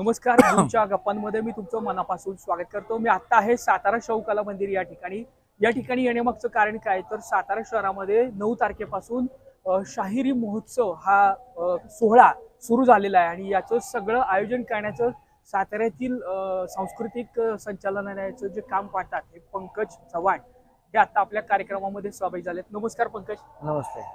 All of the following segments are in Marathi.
नमस्कार तुमच्या गप्पांमध्ये मी तुमचं मनापासून स्वागत करतो. मी आता आहे सातारा शौकाला मंदिर या ठिकाणी. या ठिकाणी येण्यामागचं कारण काय तर सातारा शहरामध्ये नऊ तारखेपासून शाहिरी महोत्सव हा सोहळा सुरू झालेला आहे आणि याचं सगळं आयोजन करण्याचं साताऱ्यातील सांस्कृतिक संचालनालयाचं जे काम पाहतात हे पंकज चव्हाण हे आता आपल्या कार्यक्रमामध्ये सहभागी झालेत. नमस्कार पंकज. नमस्ते.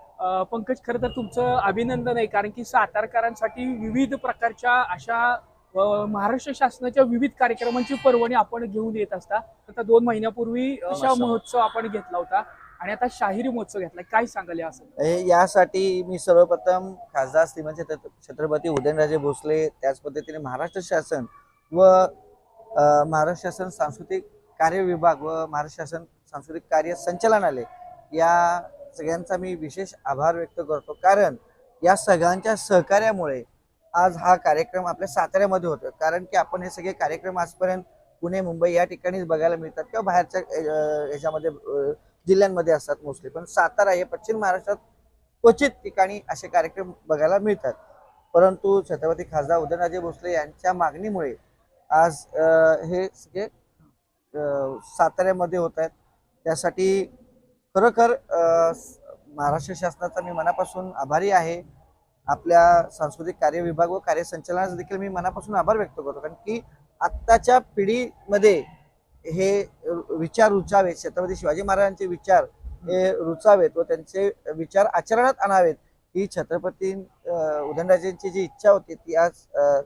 पंकज खरं तर तुमचं अभिनंदन आहे कारण की सातारकरांसाठी विविध प्रकारच्या अशा महाराष्ट्र शासनाच्या विविध कार्यक्रमांची पर्वणी आपण घेऊन येत असता. आता दोन महिन्यापूर्वी अशा. महोत्सव आपण घेतला होता. आणि आता शाहिरी महोत्सव घेतला काय सांगाल असं यासाठी मी सर्वप्रथम खासदार श्रीमंत छत्र- छत्रपती उदयनराजे भोसले त्याच पद्धतीने महाराष्ट्र शासन व महाराष्ट्र शासन सांस्कृतिक कार्य विभाग व महाराष्ट्र शासन सांस्कृतिक कार्य संचालनालय या सगळ्यांचा मी विशेष आभार व्यक्त करतो. कारण या सगळ्यांच्या सहकार्यामुळे आज हा कार्यक्रम आपल्या साताऱ्यामध्ये होतो कारण की आपण हे सगळे कार्यक्रम आजपर्यंत पुणे मुंबई या ठिकाणीच बघायला मिळतात किंवा बाहेरच्या ह्याच्यामध्ये जिल्ह्यांमध्ये असतात मोस्टली पण सातारा हे पश्चिम महाराष्ट्रात क्वचित ठिकाणी असे कार्यक्रम बघायला मिळतात. परंतु छत्रपती खासदार उदयनराजे भोसले यांच्या मागणीमुळे आज हे सगळे साताऱ्यामध्ये होत आहेत. त्यासाठी खरोखर महाराष्ट्र शासनाचा मी मनापासून आभारी आहे. आपल्या सांस्कृतिक कार्य विभाग व कार्यसंचालनाचा देखील मी मनापासून आभार व्यक्त करतो. कारण की आत्ताच्या पिढीमध्ये हे विचार रुचावेत छत्रपती शिवाजी महाराजांचे विचार हे रुचावेत व त्यांचे विचार आचरणात आणावेत ही छत्रपती उदयनराजेंची जी इच्छा होती ती आज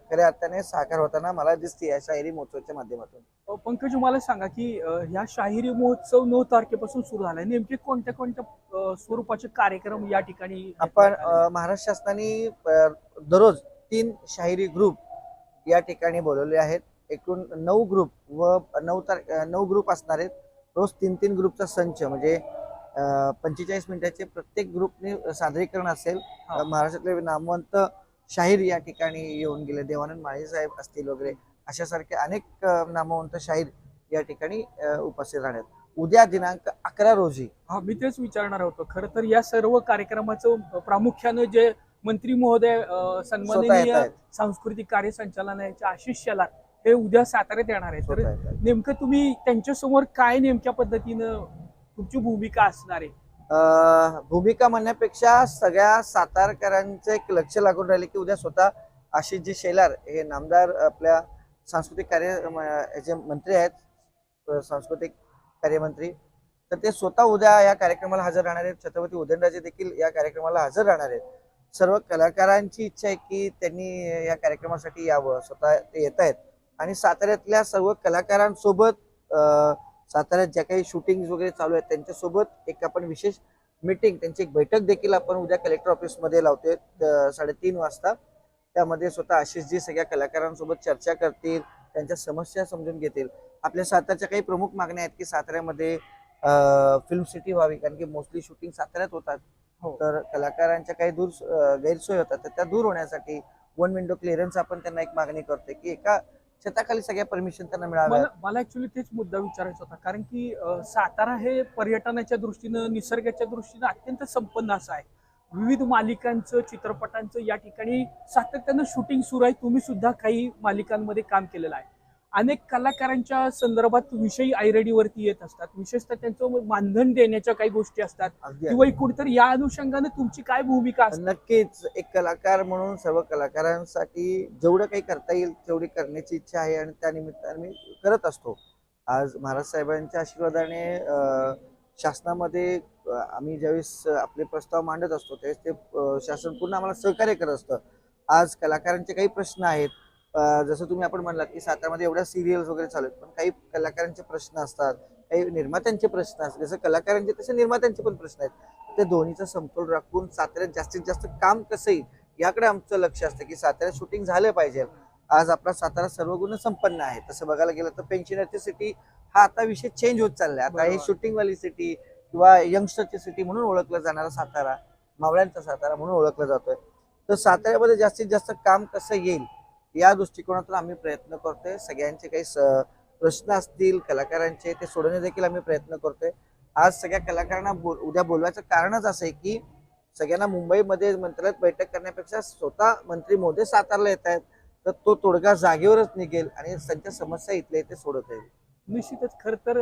खऱ्या अर्थाने साकार होताना मला दिसते या शाहिरी महोत्सवाच्या माध्यमातून. पंकज मला सांगा की ह्या शाहिरी महोत्सव नऊ तारखेपासून सुरू झालाय. नेमके कोणत्या कोणत्या स्वरूपाचे कार्यक्रम या ठिकाणी आपण महाराष्ट्र शासनाने दररोज तीन शाहिरी ग्रुप या ठिकाणी बोलवले आहेत. एकूण नऊ ग्रुप व नऊ तार नऊ ग्रुप असणार आहेत. रोज तीन तीन ग्रुपचा संच म्हणजे पंचेचाळीस मिनिटाचे प्रत्येक ग्रुपने सादरीकरण असेल. महाराष्ट्रातले नामवंत शाहीर या ठिकाणी येऊन गेले. देवानंद माळी साहेब असतील वगैरे. अशासारखे अनेक नामवंत शाहीर या ठिकाणी उपस्थित राहणार आहेत. उद्या दिनांक अकरा रोजी. हा मी तेच विचारणार होतो. खरं तर या सर्व कार्यक्रमाचं प्रामुख्यानं जे मंत्री महोदय सन्माननीय सांस्कृतिक कार्य संचालनालयाचे आशिष शेलार हे उद्या साताऱ्यात येणार आहे. तर. नेमकं तुम्ही त्यांच्यासमोर काय नेमक्या पद्धतीनं तुमची भूमिका असणार आहे? भूमिका म्हणण्यापेक्षा सगळ्या सातारकरांचं एक लक्ष लागून राहिले की उद्या स्वतः आशिषजी शेलार हे नामदार आपल्या सांस्कृतिक कार्य याचे मंत्री आहेत सांस्कृतिक कार्यमंत्री तर ते स्वतः उद्या या कार्यक्रमाला हजर राहणार आहेत. छत्रपती उदयनराजे देखील या कार्यक्रमाला हजर राहणार आहेत. सर्व कलाकारांची इच्छा आहे की त्यांनी या कार्यक्रमासाठी यावं स्वतः ते येत आहेत. आणि साताऱ्यातल्या सर्व कलाकारांसोबत साताऱ्यात ज्या काही शूटिंग वगैरे चालू आहेत त्यांच्यासोबत एक आपण विशेष मीटिंग त्यांची एक बैठक देखील आपण उद्या कलेक्टर ऑफिसमध्ये लावतोय साडेतीन वाजता. त्यामध्ये स्वतः आशिषजी सगळ्या कलाकारांसोबत चर्चा करतील त्यांच्या समस्या समजून घेतील. आपल्या सातारच्या काही प्रमुख मागण्या आहेत की साताऱ्यामध्ये फिल्म सिटी व्हावी कारण की मोस्टली शूटिंग साताऱ्यात होतात. हो. तर कलाकारांच्या काही दूर गैरसोय होतात. तर त्या दूर होण्यासाठी वन विंडो क्लिअरन्स आपण त्यांना एक मागणी करतोय की एका छताखाली सगळ्या परमिशन त्यांना मिळाव्या मला ऍक्च्युली तेच मुद्दा विचारायचा होता. कारण की सातारा हे पर्यटनाच्या दृष्टीनं निसर्गाच्या दृष्टीनं अत्यंत संपन्न असं आहे. विविध मालिकांचं चित्रपटांचं या ठिकाणी सातत्यानं शूटिंग सुरू आहे. तुम्ही सुद्धा काही मालिकांमध्ये काम केलेलं आहे. अनेक कलाकारांच्या संदर्भात विषयी आयरेडीवरती येत असतात. विशेषतः त्यांचं मानधन देण्याच्या काही गोष्टी असतात. किंवा एकूण तर या अनुषंगाने तुमची काय भूमिका असते? नक्कीच. एक कलाकार म्हणून सर्व कलाकारांसाठी जेवढं काही करता येईल तेवढी करण्याची इच्छा आहे. आणि त्या निमित्ताने मी करत असतो. आज महाराज साहेबांच्या आशीर्वादाने शासनामध्ये आम्ही ज्यावेळेस आपले प्रस्ताव मांडत असतो त्यावेळेस ते शासन पूर्ण आम्हाला सहकार्य करत असतं. आज कलाकारांचे काही प्रश्न आहेत. जसं तुम्ही आपण म्हणलात की सातारामध्ये एवढ्या सिरियल्स वगैरे चालू आहेत पण काही कलाकारांचे प्रश्न असतात काही निर्मात्यांचे प्रश्न असतात. जसं कलाकारांचे तसे निर्मात्यांचे पण प्रश्न आहेत. ते दोन्हीचा समतोल राखून साताऱ्यात जास्तीत जास्त काम कसं येईल याकडे आमचं लक्ष असतं की साताऱ्यात शूटिंग झालं पाहिजे. आज आपला सातारा सर्व गुण संपन्न आहे. तसं बघायला गेलं तर पेन्शनरची सिटी हा आता विषय चेंज होत चाललाय. आता हे. शूटिंग वाली सिटी किंवा यंगस्टरची सिटी म्हणून ओळखलं जाणारा सातारा मावळ्यांचा सातारा म्हणून ओळखला जातोय. तर साताऱ्यामध्ये जास्तीत जास्त काम कसं येईल या दृष्टिकोनातून आम्ही प्रयत्न करतोय. सगळ्यांचे काही प्रश्न असतील कलाकारांचे ते सोडवणे देखील आम्ही प्रयत्न करतोय. आज सगळ्या कलाकारांना बोल उद्या बोलवायचं कारणच असं आहे की सगळ्यांना मुंबईमध्ये मंत्रालयात बैठक करण्यापेक्षा स्वतः मंत्री मोदी सातारला येत आहेत तर तो तोडगा जागेवरच निघेल आणि त्यांच्या समस्या इथल्या इथे सोडवता येईल. निश्चितच खर तर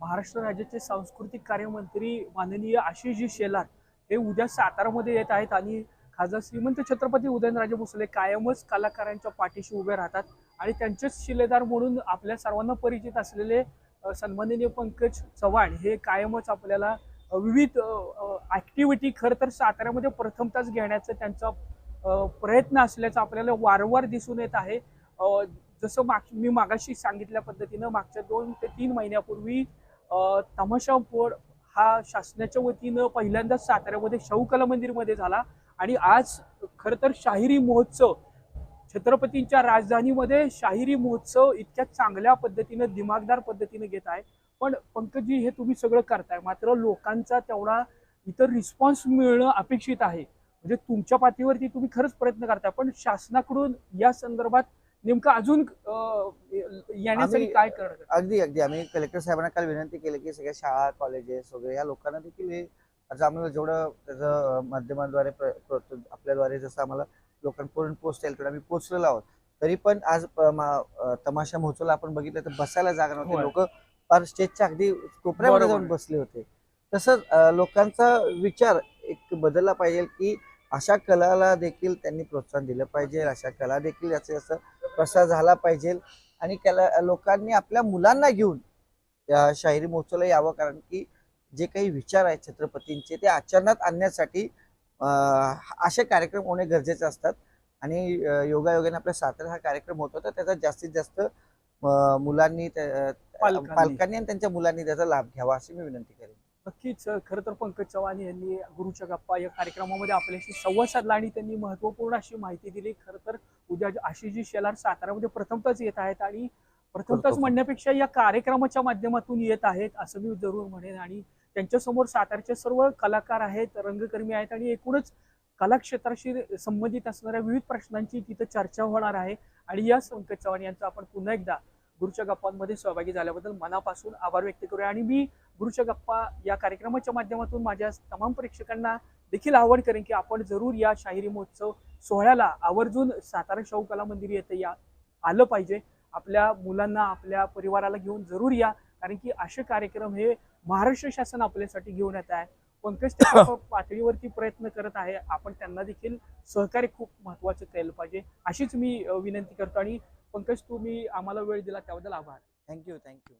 महाराष्ट्र राज्याचे सांस्कृतिक कार्यमंत्री माननीय आशिषजी शेलार हे उद्या सातारामध्ये येत आहेत आणि खासदार श्रीमंत छत्रपती उदयनराजे भोसले कायमच कलाकारांच्या पाठीशी उभे राहतात आणि त्यांचेच शिलेदार म्हणून आपल्या सर्वांना परिचित असलेले सन्माननीय पंकज चव्हाण हे कायमच आपल्याला विविध ॲक्टिव्हिटी खरं तर साताऱ्यामध्ये प्रथमताच घेण्याचा त्यांचा प्रयत्न असल्याचं आपल्याला वारंवार दिसून येत आहे. जसं माग मी मागाशी सांगितल्या पद्धतीनं मागच्या दोन ते तीन महिन्यापूर्वी तमाशा बोर्ड हा शासनाच्या वतीनं पहिल्यांदाच साताऱ्यामध्ये शाहू कला मंदिरमध्ये झाला आणि आज खरं तर शाहिरी महोत्सव छत्रपतींच्या राजधानीमध्ये शाहिरी महोत्सव इतक्या चांगल्या पद्धतीनं दिमागदार पद्धतीनं घेत आहे. पण पंकजी हे तुम्ही सगळं करताय. मात्र लोकांचा तेवढा इतर रिस्पॉन्स मिळणं अपेक्षित आहे. म्हणजे तुमच्या पातळीवरती तुम्ही खरंच प्रयत्न करताय. पण शासनाकडून या संदर्भात नेमकं अजून येण्यासाठी आम्ही- काय करणार? अगदी अगदी. आम्ही कलेक्टर साहेबांना काल विनंती केली की सगळ्या शाळा कॉलेजेस वगैरे या लोकांना देखील हे आज आम्हाला जेवढं त्याचं अं, माध्यमांद्वारे प्र- आपल्याद्वारे जसं आम्हाला लोकांपर्यंत पोहोचता येईल तेवढं आम्ही पोहोचलेलो आहोत. तरी पण आज प- मा- अं, तमाशा महोत्सवला आपण बघितलं तर बसायला जागा नव्हती. होय. लोक फार स्टेजच्या अगदी कोपऱ्यामध्ये बरोबर. जाऊन बसले होते. तसंच अं, लोकांचा विचार एक बदलला पाहिजे की अशा कलाला देखील त्यांनी प्रोत्साहन दिलं पाहिजे. अशा कला देखील याचा जास्त प्रसार झाला पाहिजे आणि कला लोकांनी आपल्या मुलांना घेऊन या शाहिरी महोत्सवाला यावं कारण की जे काही विचार आहेत छत्रपतींचे ते आचरणात आणण्यासाठी असे कार्यक्रम होणे गरजेचे असतात. आणि योगायोगाने आपल्या सातारा हा कार्यक्रम होतो तर त्याचा जास्तीत जास्त मुलांनी. पालकांनी. आणि त्यांच्या मुलांनी त्याचा लाभ घ्यावा अशी मी विनंती करेन. नक्कीच खरं तर पंकज चव्हाण यांनी गुरुच्या गप्पा या कार्यक्रमामध्ये आपल्याशी संवाद साधला आणि त्यांनी महत्त्वपूर्ण अशी माहिती दिली. खरं तर उद्या आशिषजी शेलार सातारामध्ये प्रथमतच येत आहेत आणि प्रथमतच प्रथम. म्हणण्यापेक्षा या कार्यक्रमाच्या माध्यमातून येत आहेत असं मी जरूर म्हणेन. आणि त्यांच्यासमोर सातारचे सर्व कलाकार आहेत रंगकर्मी आहेत आणि एकूणच कला क्षेत्राशी संबंधित असणाऱ्या विविध प्रश्नांची तिथं चर्चा होणार आहे. आणि या पंकज चव्हाण यांचा आपण पुन्हा एकदा गुरुच्या गप्पांमध्ये सहभागी झाल्याबद्दल मनापासून आभार व्यक्त करूया. आणि मी गुरुच्या गप्पा या कार्यक्रमाच्या माध्यमातून माझ्या तमाम प्रेक्षकांना देखील आवड करेन की आपण जरूर या शाहिरी महोत्सव सोहळ्याला आवर्जून सातारा शाहू कला मंदिर येथे या आलं पाहिजे. आपल्या मुलांना आपल्या परिवाराला घेऊन जरूर या. कारण की असे कार्यक्रम हे महाराष्ट्र शासन आपल्यासाठी घेऊन येत आहे. पंकज त्या पातळीवरती प्रयत्न करत आहे. आपण त्यांना देखील सहकार्य खूप महत्वाचं केलं पाहिजे. अशीच मी विनंती करतो. आणि पंकज तुम्ही आम्हाला वेळ दिला त्याबद्दल आभार. Thank you thank you